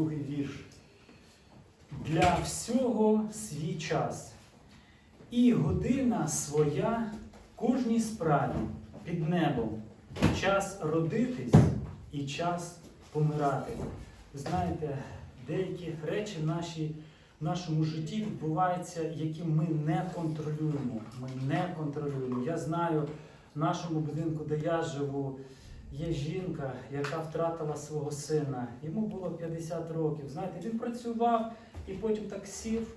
Другий вірш. Для всього свій час. І година своя кожній справі під небом. Час родитись і час помирати. Знаєте, деякі речі в, в нашому житті відбуваються, які ми не контролюємо. Ми не контролюємо. Я знаю, в нашому будинку, де я живу, є жінка, яка втратила свого сина. Йому було 50 років. Знаєте, він працював і потім так сів.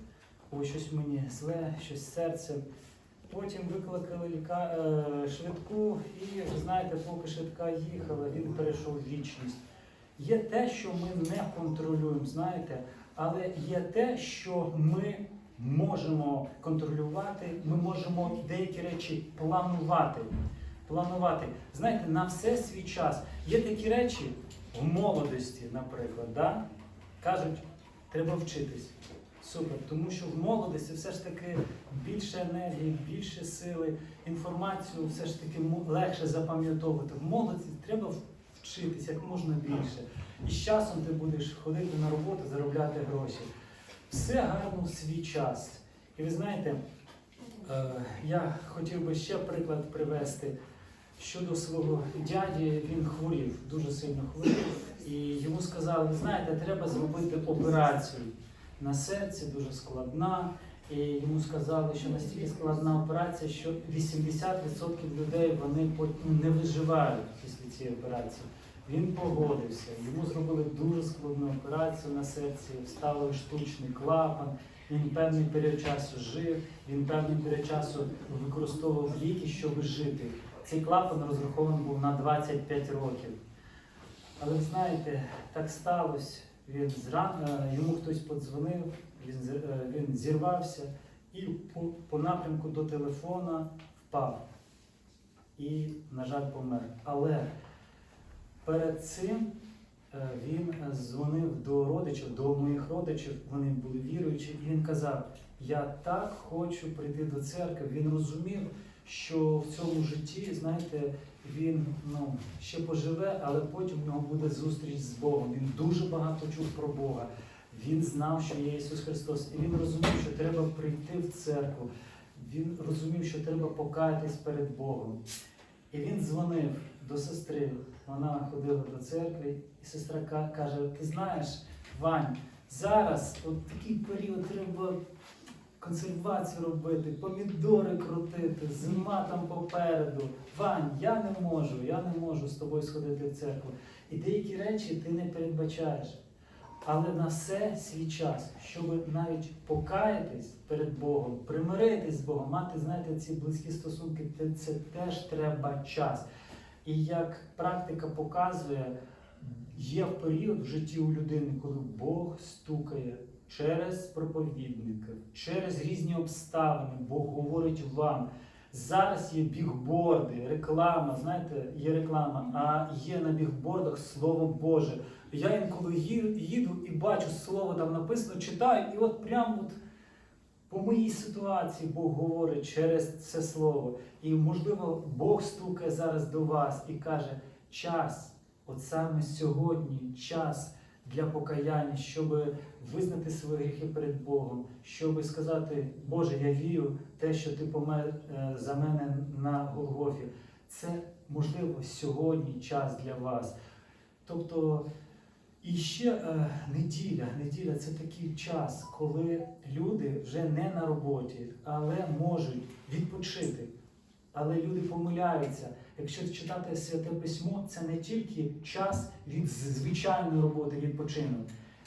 Ой, щось мені зле, щось серцем. Потім викликали ліка... е, швидку, і знаєте, поки швидка їхала, він перейшов в вічність. Є те, що ми не контролюємо, знаєте, але є те, що ми можемо контролювати, ми можемо деякі речі планувати. Планувати. Знаєте, на все свій час. Є такі речі в молодості, наприклад, да? кажуть, треба вчитись. Супер, тому що в молодості все ж таки більше енергії, більше сили, інформацію все ж таки легше запам'ятовувати. В молодості треба вчитись як можна більше. І з часом ти будеш ходити на роботу, заробляти гроші. Все гарно в свій час. І ви знаєте, е, я хотів би ще приклад привести щодо свого дяді. Він хворів, дуже сильно хворів. І йому сказали, ви знаєте, треба зробити операцію на серці, дуже складна. І йому сказали, що настільки складна операція, що 80% людей вони потім не виживають після цієї операції. Він погодився. Йому зробили дуже складну операцію на серці, вставили штучний клапан. Він певний період часу жив, він певний період часу використовував ліки, щоб жити. Цей клапан розрахований був на 25 років. Але знаєте, так сталося. Він зран... е, йому хтось подзвонив, він, е, він зірвався і по, по напрямку до телефона впав. І, на жаль, помер. Але перед цим він е, дзвонив до родичів, до моїх родичів, вони були віруючі, і він казав: Я так хочу прийти до церкви. Він розумів, що в цьому житті, знаєте, він ну, ще поживе, але потім в нього буде зустріч з Богом. Він дуже багато чув про Бога. Він знав, що є Ісус Христос, і він розумів, що треба прийти в церкву. Він розумів, що треба покаятись перед Богом. І він дзвонив до сестри. Вона ходила до церкви, і сестра ка- каже: Ти знаєш, Вань, зараз от такий період треба консервацію робити, помідори крутити, зима там попереду. Вань, я не можу, я не можу з тобою сходити в церкву. І деякі речі ти не передбачаєш. Але на все свій час, щоб навіть покаятись перед Богом, примиритись з Богом, мати, знаєте, ці близькі стосунки, це, теж треба час. І як практика показує, є період в житті у людини, коли Бог стукає через проповідників, через різні обставини, Бог говорить вам. Зараз є бігборди, реклама, знаєте, є реклама, а є на бігбордах Слово Боже. Я інколи їду і бачу слово там написано, читаю, і от прямо от по моїй ситуації Бог говорить через це слово. І можливо, Бог стукає зараз до вас і каже: час, от саме сьогодні, час для покаяння, щоб визнати свої гріхи перед Богом, щоб сказати, Боже, я вірю те, що ти помер е, за мене на Голгофі. Це можливо сьогодні час для вас. Тобто, і ще е, неділя. Неділя це такий час, коли люди вже не на роботі, але можуть відпочити. Але люди помиляються. Якщо читати святе письмо, це не тільки час від звичайної роботи відпочинок.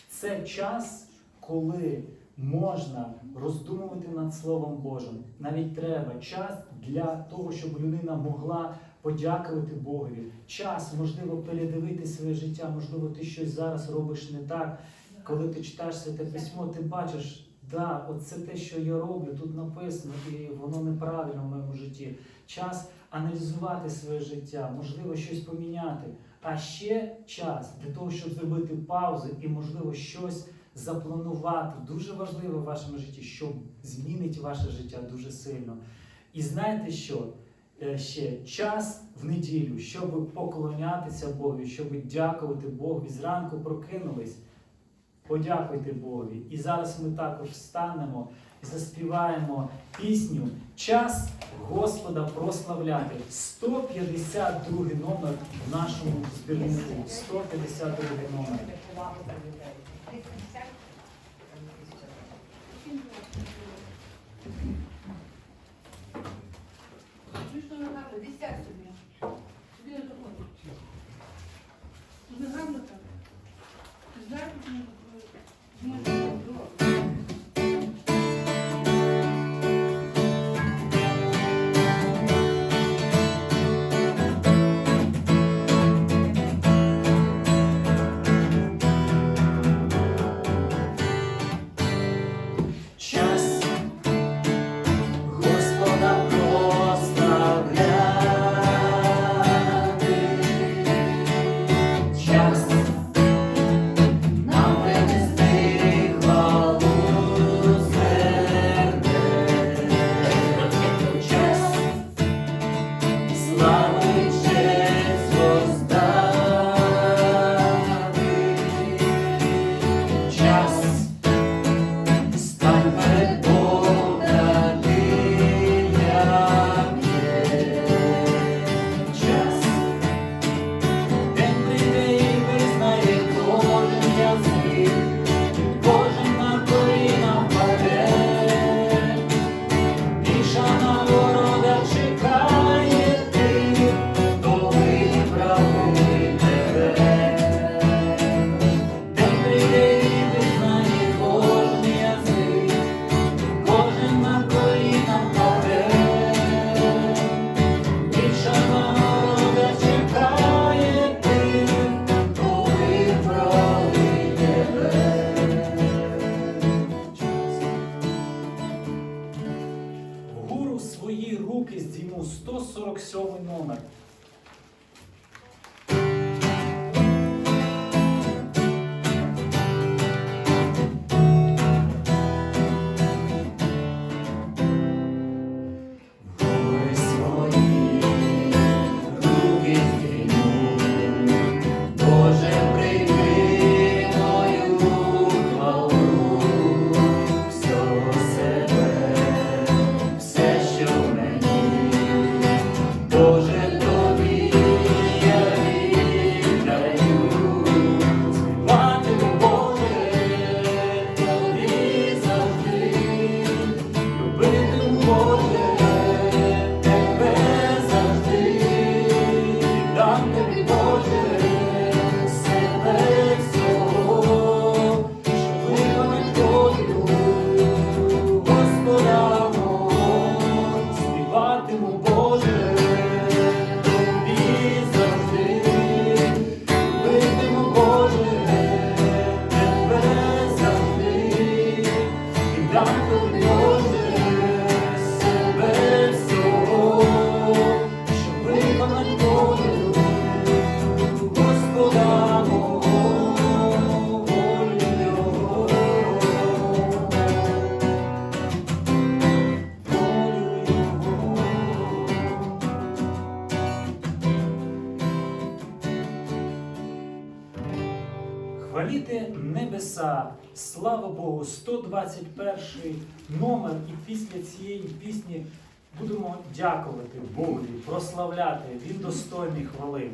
Це час, коли можна роздумувати над Словом Божим. Навіть треба час для того, щоб людина могла подякувати Богові. Час, можливо, передивити своє життя, можливо, ти щось зараз робиш не так. Коли ти читаєш святе письмо, ти бачиш, да, от це те, що я роблю, тут написано, і воно неправильно в моєму житті. Час аналізувати своє життя, можливо, щось поміняти. А ще час для того, щоб зробити паузу і, можливо, щось запланувати. Дуже важливо в вашому житті, що змінить ваше життя дуже сильно. І знаєте що? Е, Ще час в неділю, щоб поклонятися Богу, щоб дякувати Богу. І Зранку прокинулись. Подякуйте Богові. І зараз ми також станемо і заспіваємо пісню Час Господа прославляти. 152 номер в нашому збірнику. 152 номер. Хваліти небеса, слава Богу, 121 номер, і після цієї пісні будемо дякувати Богу, прославляти. Він достойний хвалив.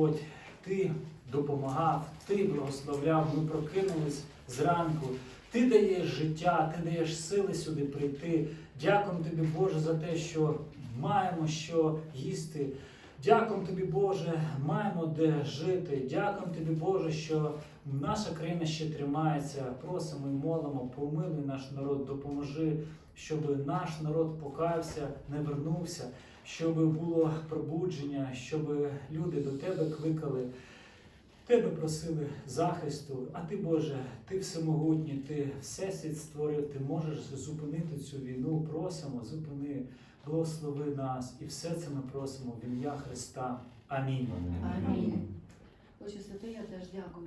Господь, Ти допомагав, Ти благословляв, ми прокинулись зранку. Ти даєш життя, ти даєш сили сюди прийти. Дякуємо тобі, Боже, за те, що маємо що їсти. Дякуємо тобі, Боже, маємо де жити. Дякуємо тобі, Боже, що наша країна ще тримається. Просимо і молимо, помилуй наш народ, допоможи, щоб наш народ покаявся, не вернувся, щоб було пробудження, щоб люди до тебе кликали. Тебе просили захисту, а ти, Боже, ти всемогутній, ти всесвіт створив, ти можеш зупинити цю війну. Просимо, зупини, благослови нас. І все це ми просимо в ім'я Христа. Амінь. Амінь. Отче святий, я теж дякую.